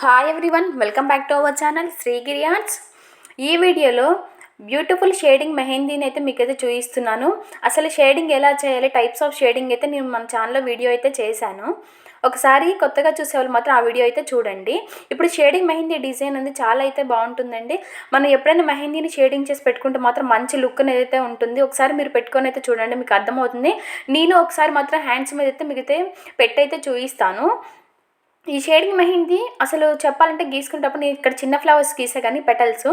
Hi everyone welcome back to our channel Srigiri arts ఈ వీడియోలో beautiful shading మెహందీని అయితే మీకు అయితే చూపిస్తున్నాను. అసలు షేడింగ్ ఎలా చేయాలి టైప్స్ ఆఫ్ షేడింగ్ అయితే నేను మన ఛానల్లో వీడియో అయితే చేశాను. ఒకసారి కొత్తగా చూసేవాళ్ళు మాత్రం ఆ వీడియో అయితే చూడండి. ఇప్పుడు షేడింగ్ మెహందీ డిజైన్ అనేది చాలా అయితే బాగుంటుందండి. మనం ఎప్పుడైనా మెహందీని షేడింగ్ చేసి పెట్టుకుంటే మాత్రం మంచి లుక్ అనేది ఉంటుంది. ఒకసారి మీరు పెట్టుకొని అయితే చూడండి మీకు అర్థమవుతుంది. నేను ఒకసారి మాత్రం హ్యాండ్స్ మీద అయితే మీకు అయితే పెట్టయితే చూపిస్తాను. ఈ షేడింగ్ మెహందీ అసలు చెప్పాలంటే గీసుకునేటప్పుడు నేను ఇక్కడ చిన్న ఫ్లవర్స్ గీసా కానీ పెటల్స్.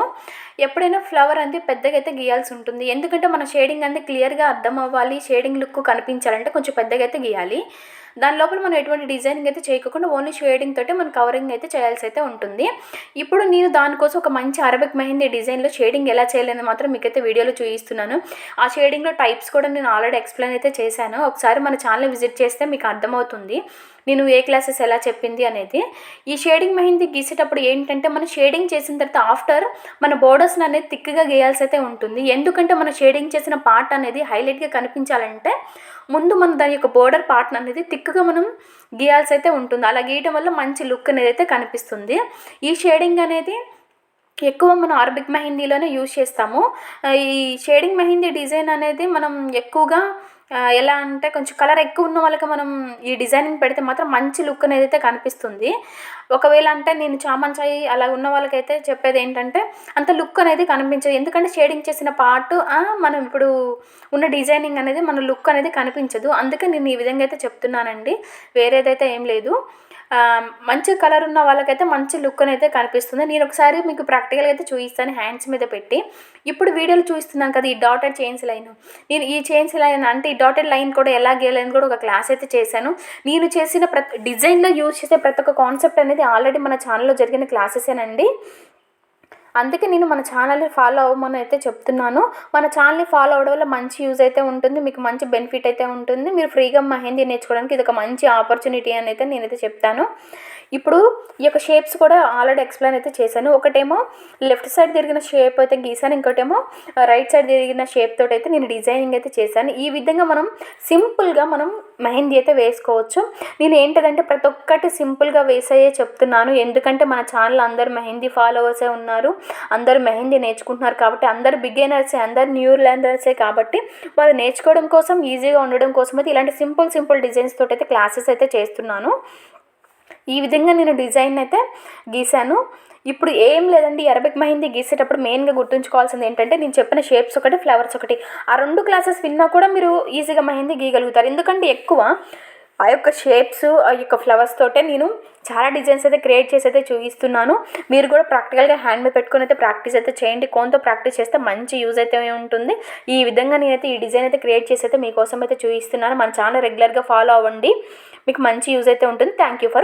ఎప్పుడైనా ఫ్లవర్ అంతే పెద్దగా అయితే గీయాల్సి ఉంటుంది. ఎందుకంటే మన షేడింగ్ అంతే క్లియర్గా అర్థం అవ్వాలి షేడింగ్ లుక్ కనిపించాలంటే కొంచెం పెద్దగా అయితే గీయాలి. దాని లోపల మనం ఎటువంటి డిజైనింగ్ అయితే చేయకుండా ఓన్లీ షేడింగ్ తోటే మనం కవరింగ్ అయితే చేయాల్సి అయితే ఉంటుంది. ఇప్పుడు నేను దానికోసం ఒక మంచి అరబిక్ మెహందీ డిజైన్లో షేడింగ్ ఎలా చేయలేదు మాత్రం మీకైతే వీడియోలో చూపిస్తున్నాను. ఆ షేడింగ్లో టైప్స్ కూడా నేను ఆల్రెడీ ఎక్స్ప్లెయిన్ అయితే చేశాను. ఒకసారి మన ఛానల్ విజిట్ చేస్తే మీకు అర్థమవుతుంది. నేను ఏ క్లాసెస్ ఎలా చెప్పింది అనేది. ఈ షేడింగ్ మెహందీ గీసేటప్పుడు ఏంటంటే మనం షేడింగ్ చేసిన తర్వాత ఆఫ్టర్ మన బోర్డర్స్ని అనేది థిక్గా గీయాల్సి అయితే ఉంటుంది. ఎందుకంటే మన షేడింగ్ చేసిన పార్ట్ అనేది హైలైట్గా కనిపించాలంటే ముందు మన దాని యొక్క బోర్డర్ పార్ట్ అనేది థిక్ థిక్గా మనం గీయాల్సి అయితే ఉంటుంది. అలా గీయటం వల్ల మంచి లుక్ అనేది అయితే కనిపిస్తుంది. ఈ షేడింగ్ అనేది ఎక్కువ మనం అరబిక్ మెహందీలోనే యూజ్ చేస్తాము. ఈ షేడింగ్ మెహందీ డిజైన్ అనేది మనం ఎక్కువగా ఎలా అంటే కొంచెం కలర్ ఎక్కువ ఉన్న వాళ్ళకి మనం ఈ డిజైనింగ్ పెడితే మాత్రం మంచి లుక్ అనేది అయితే కనిపిస్తుంది. ఒకవేళ అంటే నేను చామంచాయి అలా ఉన్న వాళ్ళకైతే చెప్పేది ఏంటంటే అంత లుక్ అనేది కనిపించదు. ఎందుకంటే షేడింగ్ చేసిన పార్ట్ మనం ఇప్పుడు ఉన్న డిజైనింగ్ అనేది మన లుక్ అనేది కనిపించదు. అందుకే నేను ఈ విధంగా అయితే చెప్తున్నానండి. వేరేదైతే ఏం లేదు. మంచి కలర్ ఉన్న వాళ్ళకైతే మంచి లుక్ అయితే కనిపిస్తుంది. నేను ఒకసారి మీకు ప్రాక్టికల్గా అయితే చూపిస్తాను. హ్యాండ్స్ మీద పెట్టి. ఇప్పుడు వీడియోలో చూపిస్తున్నాను కదా ఈ డాటెడ్ చైన్స్ లైన్ నేను ఈ చైన్స్ లైన్ అంటే ఈ డాటెడ్ లైన్ కూడా ఎలా గీయాలని కూడా ఒక క్లాస్ అయితే చేశాను. నేను చేసిన ప్రతి డిజైన్లో యూజ్ చేసే ప్రతి ఒక్క కాన్సెప్ట్ అనేది ఆల్రెడీ మన ఛానల్లో జరిగిన క్లాసెస్ అండి అందుకే నేను మన ఛానల్ని ఫాలో అవ్వమని అయితే చెప్తున్నాను. మన ఛానల్ని ఫాలో అవ్వడం వల్ల మంచి యూజ్ అయితే ఉంటుంది మీకు మంచి బెనిఫిట్ అయితే ఉంటుంది. మీరు ఫ్రీగా మెహందీ నేర్చుకోవడానికి ఇది ఒక మంచి ఆపర్చునిటీ అని అయితే నేనైతే చెప్తాను. ఇప్పుడు ఈ యొక్క షేప్స్ కూడా ఆల్రెడీ ఎక్స్ప్లెయిన్ అయితే చేశాను. ఒకటేమో లెఫ్ట్ సైడ్ తిరిగిన షేప్ అయితే గీసాను. ఇంకోటేమో రైట్ సైడ్ తిరిగిన షేప్ తోటి అయితే నేను డిజైనింగ్ అయితే చేశాను. ఈ విధంగా మనం సింపుల్గా మనం మెహందీ అయితే వేసుకోవచ్చు. నేను ఏంటంటే ప్రతి ఒక్కటి సింపుల్గా వేసాయే చెప్తున్నాను. ఎందుకంటే మన ఛానల్ అందరు మెహందీ ఫాలోవర్సే ఉన్నారు. అందరు మెహందీ నేర్చుకుంటున్నారు కాబట్టి అందరు బిగినర్సే అందరు న్యూ లెర్నర్సే కాబట్టి వాళ్ళు నేర్చుకోవడం కోసం ఈజీగా ఉండడం కోసం అయితే ఇలాంటి సింపుల్ సింపుల్ డిజైన్స్ తోటి అయితే క్లాసెస్ అయితే చేస్తున్నాను. ఈ విధంగా నేను డిజైన్ అయితే గీశాను. ఇప్పుడు ఏం లేదండి అరబిక్ మెహందీ గీసేటప్పుడు మెయిన్గా గుర్తుంచుకోవాల్సింది ఏంటంటే నేను చెప్పిన షేప్స్ ఒకటి ఫ్లవర్స్ ఒకటి. ఆ రెండు క్లాసెస్ విన్నా కూడా మీరు ఈజీగా మెహందీ గీయగలుగుతారు. ఎందుకంటే ఎక్కువ ఆ యొక్క షేప్స్ ఆ యొక్క ఫ్లవర్స్ తోటే నేను చాలా డిజైన్స్ అయితే క్రియేట్ చేసి అయితే చూపిస్తున్నాను. మీరు కూడా ప్రాక్టికల్గా హ్యాండ్ మీద పెట్టుకుని అయితే ప్రాక్టీస్ అయితే చేయండి. కోన్తో ప్రాక్టీస్ చేస్తే మంచి యూజ్ అయితే ఉంటుంది. ఈ విధంగా నేనైతే ఈ డిజైన్ అయితే క్రియేట్ చేసి అయితే మీకోసం అయితే చూపిస్తున్నాను. మన ఛానల్ రెగ్యులర్గా ఫాలో అవ్వండి. మీకు మంచి యూజ్ అయితే ఉంటుంది. Thank you for